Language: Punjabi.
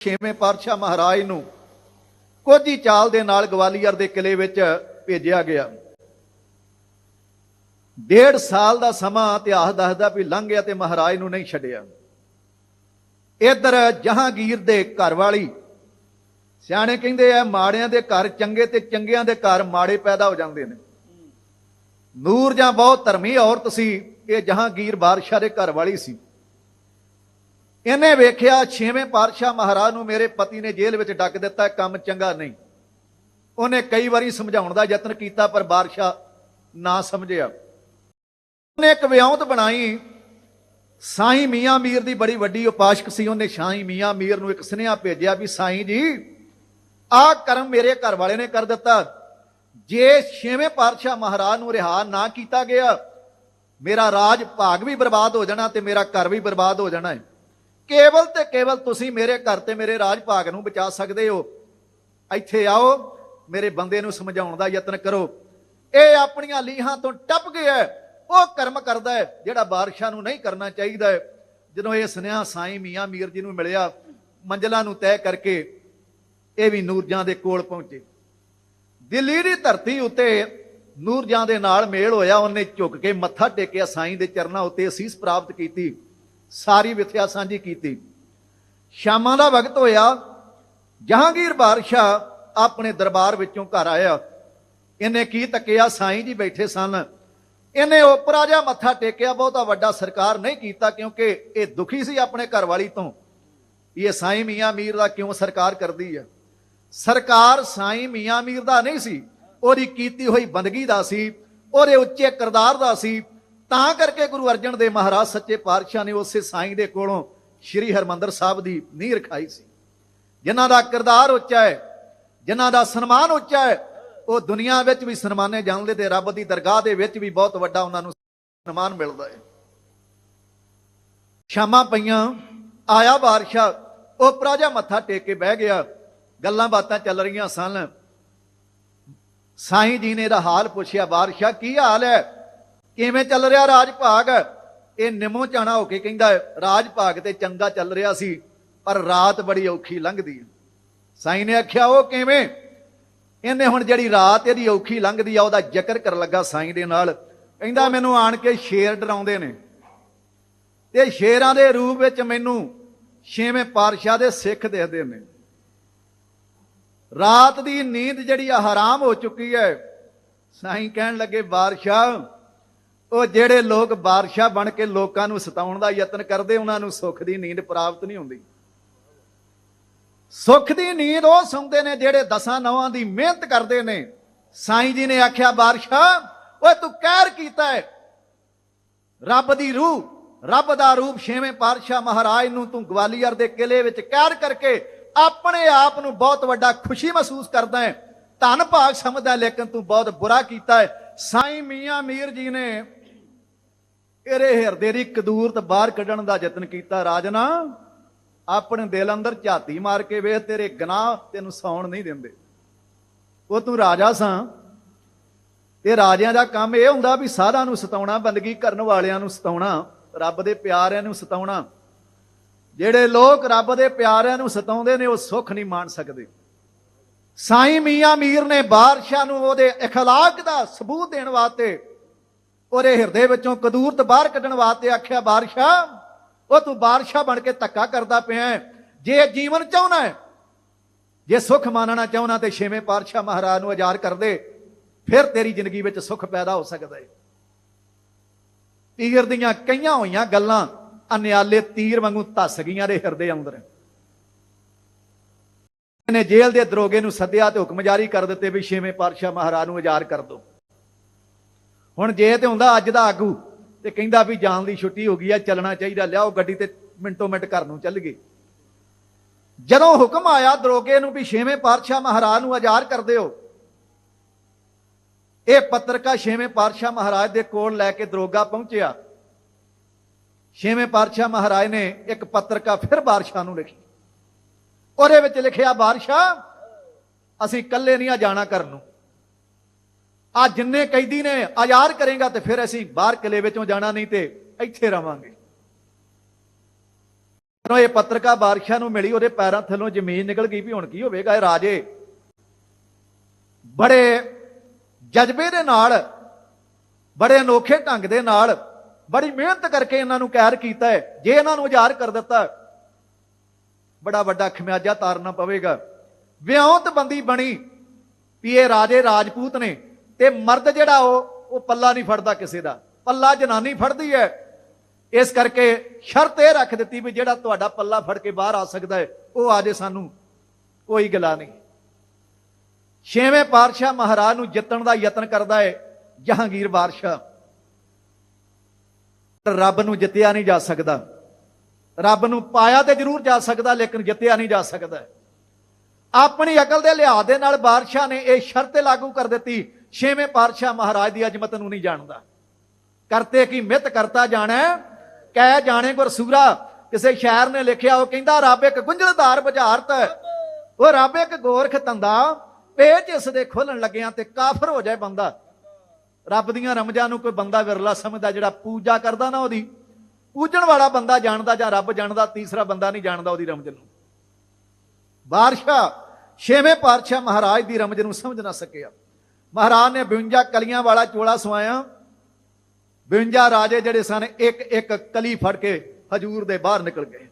ਛੇਵੇਂ ਪਾਤਸ਼ਾਹ ਮਹਾਰਾਜ ਨੂੰ ਕੋਝੀ ਚਾਲ ਦੇ ਨਾਲ ਗਵਾਲੀਅਰ ਦੇ ਕਿਲੇ ਵਿੱਚ ਭੇਜਿਆ ਗਿਆ। ਡੇਢ ਸਾਲ ਦਾ ਸਮਾਂ ਇਤਿਹਾਸ ਦੱਸਦਾ ਵੀ ਲੰਘ ਗਿਆ ਤੇ ਮਹਾਰਾਜ ਨੂੰ ਨਹੀਂ ਛੱਡਿਆ। ਇਧਰ ਜਹਾਂਗੀਰ ਦੇ ਘਰ ਵਾਲੀ, ਸਿਆਣੇ ਕਹਿੰਦੇ ਆ, ਮਾੜਿਆਂ ਦੇ ਘਰ ਚੰਗੇ ਤੇ ਚੰਗਿਆਂ ਦੇ ਘਰ ਮਾੜੇ ਪੈਦਾ ਹੋ ਜਾਂਦੇ ਨੇ। ਨੂਰ ਜਾਂ ਬਹੁਤ ਧਰਮੀ ਔਰਤ ਸੀ, ਇਹ ਜਹਾਂਗੀਰ ਬਾਦਸ਼ਾਹ ਦੇ ਘਰ ਵਾਲੀ ਸੀ। ਇਹਨੇ ਵੇਖਿਆ ਛੇਵੇਂ ਪਾਤਸ਼ਾਹ ਮਹਾਰਾਜ ਨੂੰ ਮੇਰੇ ਪਤੀ ਨੇ ਜੇਲ੍ਹ ਵਿੱਚ ਡੱਕ ਦਿੱਤਾ, ਕੰਮ ਚੰਗਾ ਨਹੀਂ। ਉਹਨੇ ਕਈ ਵਾਰੀ ਸਮਝਾਉਣ ਦਾ ਯਤਨ ਕੀਤਾ, ਪਰ ਬਾਦਸ਼ਾਹ ਨਾ ਸਮਝਿਆ। ਉਹਨੇ ਇੱਕ ਵਿਉਂਤ ਬਣਾਈ। ਸਾਈਂ ਮੀਆਂ ਮੀਰ ਦੀ ਬੜੀ ਵੱਡੀ ਉਪਾਸ਼ਕ ਸੀ। ਉਹਨੇ ਸਾਈਂ ਮੀਆਂ ਮੀਰ ਨੂੰ ਇੱਕ ਸੁਨੇਹਾ ਭੇਜਿਆ ਵੀ, ਸਾਈਂ ਜੀ, ਆਹ ਕਰਮ ਮੇਰੇ ਘਰ ਵਾਲੇ ਨੇ ਕਰ ਦਿੱਤਾ। ਜੇ ਛੇਵੇਂ ਪਾਤਸ਼ਾਹ ਮਹਾਰਾਜ ਨੂੰ ਰਿਹਾ ਨਾ ਕੀਤਾ ਗਿਆ, ਮੇਰਾ ਰਾਜ ਭਾਗ ਵੀ ਬਰਬਾਦ ਹੋ ਜਾਣਾ ਤੇ ਮੇਰਾ ਘਰ ਵੀ ਬਰਬਾਦ ਹੋ ਜਾਣਾ ਹੈ। ਕੇਵਲ ਤੇ ਕੇਵਲ ਤੁਸੀਂ ਮੇਰੇ ਘਰ ਤੇ ਮੇਰੇ ਰਾਜ ਭਾਗ ਨੂੰ ਬਚਾ ਸਕਦੇ ਹੋ। ਇੱਥੇ ਆਓ, ਮੇਰੇ ਬੰਦੇ ਨੂੰ ਸਮਝਾਉਣ ਦਾ ਯਤਨ ਕਰੋ। ਇਹ ਆਪਣੀਆਂ ਲੀਹਾਂ ਤੋਂ ਟੱਪ ਗਿਆ ਉਹ ਕਰਮ ਕਰਦਾ ਹੈ, ਜਿਹੜਾ ਬਾਦਸ਼ਾਹ ਨੂੰ ਨਹੀਂ ਕਰਨਾ ਚਾਹੀਦਾ ਹੈ। ਜਦੋਂ ਇਹ ਸੁਨੇਹਾ ਸਾਈਂ ਮੀਆਂ ਮੀਰ ਜੀ ਨੂੰ ਮਿਲਿਆ, ਮੰਜ਼ਲਾਂ ਨੂੰ ਤੈਅ ਕਰਕੇ ਇਹ ਵੀ ਨੂਰਜਾਂ ਦੇ ਕੋਲ ਪਹੁੰਚੇ। ਦਿੱਲੀ ਦੀ ਧਰਤੀ ਉੱਤੇ ਨੂਰਜਾਂ ਦੇ ਨਾਲ ਮੇਲ ਹੋਇਆ, ਉਹਨੇ ਝੁੱਕ ਕੇ ਮੱਥਾ ਟੇਕਿਆ, ਸਾਈਂ ਦੇ ਚਰਨਾਂ ਉੱਤੇ ਅਸੀਸ ਪ੍ਰਾਪਤ ਕੀਤੀ। ਸਾਰੀ ਵਿਥਿਆ ਸਾਂਝੀ ਕੀਤੀ। ਸ਼ਾਮਾਂ ਦਾ ਵਕਤ ਹੋਇਆ, ਜਹਾਂਗੀਰ ਬਾਦਸ਼ਾਹ ਆਪਣੇ ਦਰਬਾਰ ਵਿੱਚੋਂ ਘਰ ਆਇਆ। ਇਹਨੇ ਕੀ ਤੱਕਿਆ? ਸਾਈਂ ਜੀ ਬੈਠੇ ਸਨ। ਇਹਨੇ ਉਪਰਾ ਜਿਹਾ ਮੱਥਾ ਟੇਕਿਆ, ਬਹੁਤਾ ਵੱਡਾ ਸਰਕਾਰ ਨਹੀਂ ਕੀਤਾ ਕਿਉਂਕਿ ਇਹ ਦੁਖੀ ਸੀ ਆਪਣੇ ਘਰ ਵਾਲੀ ਤੋਂ ਇਹ ਸਾਈਂ ਮੀਆਂ ਮੀਰ ਦਾ ਕਿਉਂ ਸਰਕਾਰ ਕਰਦੀ ਹੈ ਸਰਕਾਰ ਸਾਈਂ ਮੀਆਂ ਮੀਰ ਦਾ ਨਹੀਂ ਸੀ। ਉਹਦੀ ਕੀਤੀ ਹੋਈ ਬੰਦਗੀ ਦਾ ਸੀ, ਉਹਦੇ ਉੱਚੇ ਕਿਰਦਾਰ ਦਾ ਸੀ। ਤਾਂ ਕਰਕੇ ਗੁਰੂ ਅਰਜਨ ਦੇਵ ਮਹਾਰਾਜ ਸੱਚੇ ਪਾਤਸ਼ਾਹ ਨੇ ਉਸੇ ਸਾਈਂ ਦੇ ਕੋਲੋਂ ਸ੍ਰੀ ਹਰਮੰਦਰ ਸਾਹਿਬ ਦੀ ਨੀਂਹ ਰਖਾਈ ਸੀ। ਜਿਨ੍ਹਾਂ ਦਾ ਕਿਰਦਾਰ ਉੱਚਾ ਹੈ, ਜਿਨ੍ਹਾਂ ਦਾ ਸਨਮਾਨ ਉੱਚਾ ਹੈ, ਉਹ ਦੁਨੀਆ ਵਿੱਚ ਵੀ ਸਨਮਾਨੇ ਜਾਂਦੇ ਤੇ ਰੱਬ ਦੀ ਦਰਗਾਹ ਦੇ ਵਿੱਚ ਵੀ ਬਹੁਤ ਵੱਡਾ ਉਹਨਾਂ ਨੂੰ ਸਨਮਾਨ ਮਿਲਦਾ ਹੈ। ਸ਼ਾਮਾਂ ਪਈਆਂ, ਆਇਆ ਬਾਦਸ਼ਾਹ, ਉਹ ਪ੍ਰਾਜਾ ਮੱਥਾ ਟੇਕ ਕੇ ਬਹਿ ਗਿਆ। ਗੱਲਾਂ ਬਾਤਾਂ ਚੱਲ ਰਹੀਆਂ ਸਨ। ਸਾਈਂ ਜੀ ਨੇ ਇਹਦਾ ਹਾਲ ਪੁੱਛਿਆ, ਬਾਦਸ਼ਾਹ, ਕੀ ਹਾਲ ਹੈ? ਕਿਵੇਂ ਚੱਲ ਰਿਹਾ ਰਾਜ ਭਾਗ ਇਹ ਨਿਮੋ ਚਾਣਾ ਹੋ ਕੇ ਕਹਿੰਦਾ ਰਾਜ ਭਾਗ ਤੇ ਚੰਗਾ ਚੱਲ ਰਿਹਾ ਸੀ, ਪਰ ਰਾਤ ਬੜੀ ਔਖੀ ਲੰਘਦੀ ਹੈ। ਸਾਈਂ ਨੇ ਆਖਿਆ, ਉਹ ਕਿਵੇਂ? ਇਹਨੇ ਹੁਣ ਜਿਹੜੀ ਰਾਤ ਇਹਦੀ ਔਖੀ ਲੰਘਦੀ ਆ, ਉਹਦਾ ਜ਼ਿਕਰ ਕਰਨ ਲੱਗਾ ਸਾਈਂ ਦੇ ਨਾਲ। ਕਹਿੰਦਾ, ਮੈਨੂੰ ਆਣ ਕੇ ਸ਼ੇਰ ਡਰਾਉਂਦੇ ਨੇ। ਤੇ ਸ਼ੇਰਾਂ ਦੇ ਰੂਪ ਵਿੱਚ ਮੈਨੂੰ ਛੇਵੇਂ ਪਾਤਸ਼ਾਹ ਦੇ ਸਿੱਖ ਦੇਖਦੇ ਨੇ। ਰਾਤ ਦੀ ਨੀਂਦ ਜਿਹੜੀ ਆ, ਹਰਾਮ ਹੋ ਚੁੱਕੀ ਹੈ। ਸਾਈਂ ਕਹਿਣ ਲੱਗੇ, ਬਾਦਸ਼ਾਹ ਉਹ ਜਿਹੜੇ ਲੋਕ ਬਾਦਸ਼ਾਹ ਬਣ ਕੇ ਲੋਕਾਂ ਨੂੰ ਸਤਾਉਣ ਦਾ ਯਤਨ ਕਰਦੇ, ਉਹਨਾਂ ਨੂੰ ਸੁੱਖ ਦੀ ਨੀਂਦ ਪ੍ਰਾਪਤ ਨਹੀਂ ਹੁੰਦੀ। ਸੁੱਖ ਦੀ ਨੀਂਦ ਉਹ ਸੌਂਦੇ ਨੇ ਜਿਹੜੇ ਦਸਾਂ ਨਵਾਂ ਦੀ ਮਿਹਨਤ ਕਰਦੇ ਨੇ। ਸਾਈਂ ਜੀ ਨੇ ਆਖਿਆ, ਬਾਦਸ਼ਾਹ, ਓਏ ਤੂੰ ਕਹਿਰ ਕੀਤਾ ਹੈ ਰੱਬ ਦੀ ਰੂਹ, ਰੱਬ ਦਾ ਰੂਪ ਛੇਵੇਂ ਪਾਤਸ਼ਾਹ ਮਹਾਰਾਜ ਨੂੰ ਤੂੰ ਗਵਾਲੀਅਰ ਦੇ ਕਿਲੇ ਵਿੱਚ ਕਹਿਰ ਕਰਕੇ ਆਪਣੇ ਆਪ ਨੂੰ ਬਹੁਤ ਵੱਡਾ ਖੁਸ਼ੀ ਮਹਿਸੂਸ ਕਰਦਾ ਹੈ ਧੰਨ ਭਾਗ ਸਮਝਦਾ, ਲੇਕਿਨ ਤੂੰ ਬਹੁਤ ਬੁਰਾ ਕੀਤਾ ਹੈ ਸਾਈਂ ਮੀਆਂ ਮੀਰ ਜੀ ਨੇ ਇਹਦੇ ਹਿਰਦੇ ਦੀ ਕਦੂਰਤ ਬਾਹਰ ਕੱਢਣ ਦਾ ਯਤਨ ਕੀਤਾ ਰਾਜਨਾ ਆਪਣੇ ਦਿਲ ਅੰਦਰ ਝਾਤੀ ਮਾਰ ਕੇ ਵੇਖ ਤੇਰੇ ਗੁਨਾਹ ਤੈਨੂੰ ਸੌਣ ਨਹੀਂ ਦਿੰਦੇ ਉਹ ਤੂੰ ਰਾਜਾ ਸਾਂ ਤੇ ਰਾਜਿਆਂ ਦਾ ਕੰਮ ਇਹ ਹੁੰਦਾ ਵੀ ਸਾਧਾਂ ਨੂੰ ਸਤਾਉਣਾ ਬੰਦਗੀ ਕਰਨ ਵਾਲਿਆਂ ਨੂੰ ਸਤਾਉਣਾ ਰੱਬ ਦੇ ਪਿਆਰਿਆਂ ਨੂੰ ਸਤਾਉਣਾ ਜਿਹੜੇ ਲੋਕ ਰੱਬ ਦੇ ਪਿਆਰਿਆਂ ਨੂੰ ਸਤਾਉਂਦੇ ਨੇ ਉਹ ਸੁੱਖ ਨਹੀਂ ਮਾਣ ਸਕਦੇ ਸਾਈਂ ਮੀਆਂ ਮੀਰ ਨੇ ਬਾਦਸ਼ਾਹ ਨੂੰ ਉਹਦੇ اخلاق ਦਾ ਸਬੂਤ ਦੇਣ ਵਾਸਤੇ ਉਹਦੇ ਹਿਰਦੇ ਵਿੱਚੋਂ ਕਦੂਰਤ ਬਾਹਰ ਕੱਢਣ ਵਾਸਤੇ ਆਖਿਆ, ਬਾਦਸ਼ਾਹ, ਉਹ ਤੂੰ ਬਾਦਸ਼ਾਹ ਬਣ ਕੇ ਧੱਕਾ ਕਰਦਾ ਪਿਆ ਜੇ ਜੀਵਨ ਚਾਹਣਾ ਹੈ, ਜੇ ਸੁੱਖ ਮਾਨਣਾ ਚਾਹਣਾ ਤੇ ਛੇਵੇਂ ਪਾਤਸ਼ਾਹ ਮਹਾਰਾਜ ਨੂੰ ਆਜ਼ਾਦ ਕਰ ਦੇ, ਫਿਰ ਤੇਰੀ ਜ਼ਿੰਦਗੀ ਵਿੱਚ ਸੁੱਖ ਪੈਦਾ ਹੋ ਸਕਦਾ ਹੈ। ਤੀਰ ਦੀਆਂ ਕਈਆਂ ਹੋਈਆਂ ਗੱਲਾਂ ਅਨਿਆਲੇ ਤੀਰ ਵਾਂਗੂ ਧੱਸ ਗਈਆਂ ਦੇ ਹਿਰਦੇ ਅੰਦਰ। ਨੇ ਜੇਲ੍ਹ ਦੇ ਦਰੋਗੇ ਨੂੰ ਸੱਦਿਆ ਤੇ ਹੁਕਮ ਜਾਰੀ ਕਰ ਦਿੱਤੇ ਵੀ ਛੇਵੇਂ ਪਾਤਸ਼ਾਹ ਮਹਾਰਾਜ ਨੂੰ ਆਜ਼ਾਦ ਕਰ ਦਿਓ ਹੁਣ ਜੇ ਤੇ ਹੁੰਦਾ ਅੱਜ ਦਾ ਆਗੂ, ਤੇ ਕਹਿੰਦਾ ਵੀ ਜਾਣ ਦੀ ਛੁੱਟੀ ਹੋ ਗਈ ਆ, ਚੱਲਣਾ ਚਾਹੀਦਾ, ਲਿਆਓ ਗੱਡੀ ਤੇ ਮਿੰਟੋ ਮਿੰਟ ਘਰ ਨੂੰ ਚੱਲ ਗਏ। ਜਦੋਂ ਹੁਕਮ ਆਇਆ ਦਰੋਗੇ ਨੂੰ ਵੀ ਛੇਵੇਂ ਪਾਤਸ਼ਾਹ ਮਹਾਰਾਜ ਨੂੰ ਆਜ਼ਾਦ ਕਰ ਦਿਓ, ਇਹ ਪੱਤਰਕਾ ਛੇਵੇਂ ਪਾਤਸ਼ਾਹ ਮਹਾਰਾਜ ਦੇ ਕੋਲ ਲੈ ਕੇ ਦਰੋਗਾ ਪਹੁੰਚਿਆ। ਛੇਵੇਂ ਪਾਤਸ਼ਾਹ ਮਹਾਰਾਜ ਨੇ ਇੱਕ ਪੱਤਰਕਾ ਫਿਰ ਬਾਦਸ਼ਾਹ ਨੂੰ ਲਿਖੀ। ਉਹਦੇ ਵਿੱਚ ਲਿਖਿਆ, ਬਾਦਸ਼ਾਹ, ਅਸੀਂ ਇਕੱਲੇ ਨਹੀਂ ਆ ਜਾਣਾ ਕਰਨ ਨੂੰ। ਆ ਜਿੰਨੇ ਕੈਦੀ ਨੇ, ਆਜ਼ਾਦ ਕਰੇਗਾ ਤੇ ਫਿਰ ਅਸੀਂ ਬਾਹਰ ਕਿਲੇ ਵਿੱਚੋਂ ਜਾਣਾ ਨਹੀਂ ਤੇ ਇੱਥੇ ਰਵਾਂਗੇ। ਜਦੋਂ ਇਹ ਪੱਤਰਕਾ ਬਾਦਸ਼ਾਹ ਨੂੰ ਮਿਲੀ, ਉਹਦੇ ਪੈਰਾਂ ਥੱਲੋਂ ਜ਼ਮੀਨ ਨਿਕਲ ਗਈ ਵੀ ਹੁਣ ਕੀ ਹੋਵੇਗਾ ਇਹ ਰਾਜੇ। ਬੜੇ ਜਜ਼ਬੇ ਦੇ ਨਾਲ, ਬੜੇ ਅਨੋਖੇ ਢੰਗ ਦੇ ਨਾਲ, ਬੜੀ ਮਿਹਨਤ ਕਰਕੇ ਇਹਨਾਂ ਨੂੰ ਕੈਦ ਕੀਤਾ ਹੈ। ਜੇ ਇਹਨਾਂ ਨੂੰ ਆਜ਼ਾਦ ਕਰ ਦਿੱਤਾ, ਬੜਾ ਵੱਡਾ ਖਮਿਆਜਾ ਤਾਰਨਾ ਪਵੇਗਾ। ਵਿਉਂਤ ਬੰਦੀ ਬਣੀ ਵੀ ਇਹ ਰਾਜੇ ਰਾਜਪੂਤ ਨੇ। ਤੇ ਮਰਦ ਜਿਹੜਾ ਉਹ ਉਹ ਪੱਲਾ ਨਹੀਂ ਫੜਦਾ ਕਿਸੇ ਦਾ। ਪੱਲਾ ਜਨਾਨੀ ਫੜਦੀ ਹੈ। ਇਸ ਕਰਕੇ ਸ਼ਰਤ ਇਹ ਰੱਖ ਦਿੱਤੀ ਵੀ ਜਿਹੜਾ ਤੁਹਾਡਾ ਪੱਲਾ ਫੜ ਕੇ ਬਾਹਰ ਆ ਸਕਦਾ ਹੈ, ਉਹ ਆ ਜੇ ਸਾਨੂੰ। ਕੋਈ ਗਲਾ ਨਹੀਂ। ਛੇਵੇਂ ਪਾਤਸ਼ਾਹ ਮਹਾਰਾਜ ਨੂੰ ਜਿੱਤਣ ਦਾ ਯਤਨ ਕਰਦਾ ਹੈ, ਜਹਾਂਗੀਰ ਬਾਦਸ਼ਾਹ। ਪਰ ਰੱਬ ਨੂੰ ਜਿੱਤਿਆ ਨਹੀਂ ਜਾ ਸਕਦਾ। ਰੱਬ ਨੂੰ ਪਾਇਆ ਤੇ ਜ਼ਰੂਰ ਜਾ ਸਕਦਾ, ਲੇਕਿਨ ਜਿੱਤਿਆ ਨਹੀਂ ਜਾ ਸਕਦਾ। ਆਪਣੀ ਅਕਲ ਦੇ ਲਿਹਾਜ਼ ਦੇ ਨਾਲ ਬਾਦਸ਼ਾਹ ਨੇ ਇਹ ਸ਼ਰਤ ਲਾਗੂ ਕਰ ਦਿੱਤੀ ਛੇਵੇਂ ਪਾਤਸ਼ਾਹ ਮਹਾਰਾਜ ਦੀ ਅਜ਼ਮਤ ਨੂੰ ਨਹੀਂ ਜਾਣਦਾ। ਕਰਤੇ ਕੀ ਮਿੱਤ ਕਰਤਾ ਜਾਣੈ, ਕਹਿ ਜਾਣੇ ਗੁਰਸੂਰਾ, ਕਿਸੇ ਸ਼ਾਇਰ ਨੇ ਲਿਖਿਆ, ਉਹ ਕਹਿੰਦਾ, ਰੱਬ ਇੱਕ ਗੁੰਝਲਦਾਰ ਬੁਝਾਰਤ ਉਹ ਰੱਬ ਇੱਕ ਗੋਰਖ ਤੰਦਾ ਪੇਚ ਇਸ ਦੇ ਖੋਲਣ ਲੱਗਿਆਂ ਤੇ ਕਾਫਰ ਹੋ ਜਾਏ ਬੰਦਾ। ਰੱਬ ਦੀਆਂ ਰਮਜਾਂ ਨੂੰ ਕੋਈ ਬੰਦਾ ਵਿਰਲਾ ਸਮਝਦਾ, ਜਿਹੜਾ ਪੂਜਾ ਕਰਦਾ ਨਾ ਉਹਦੀ। ਪੂਜਣ ਵਾਲਾ ਬੰਦਾ ਜਾਣਦਾ ਜਾਂ ਰੱਬ ਜਾਣਦਾ, ਤੀਸਰਾ ਬੰਦਾ ਨਹੀਂ ਜਾਣਦਾ ਉਹਦੀ ਰਮਜ ਨੂੰ। ਬਾਦਸ਼ਾਹ, ਛੇਵੇਂ ਪਾਤਸ਼ਾਹ ਮਹਾਰਾਜ ਦੀ ਰਮਜ ਨੂੰ ਸਮਝ ਨਾ ਸਕਿਆ। ਮਹਾਰਾਜ ਨੇ 52 ਕਲੀਆਂ ਵਾਲਾ ਚੋਲਾ ਸਵਾਇਆ। 52 ਰਾਜੇ ਜਿਹੜੇ ਸਨ ਇੱਕ ਇੱਕ ਕਲੀ ਫੜ ਕੇ ਹਜੂਰ ਦੇ ਬਾਹਰ ਨਿਕਲ ਗਏ।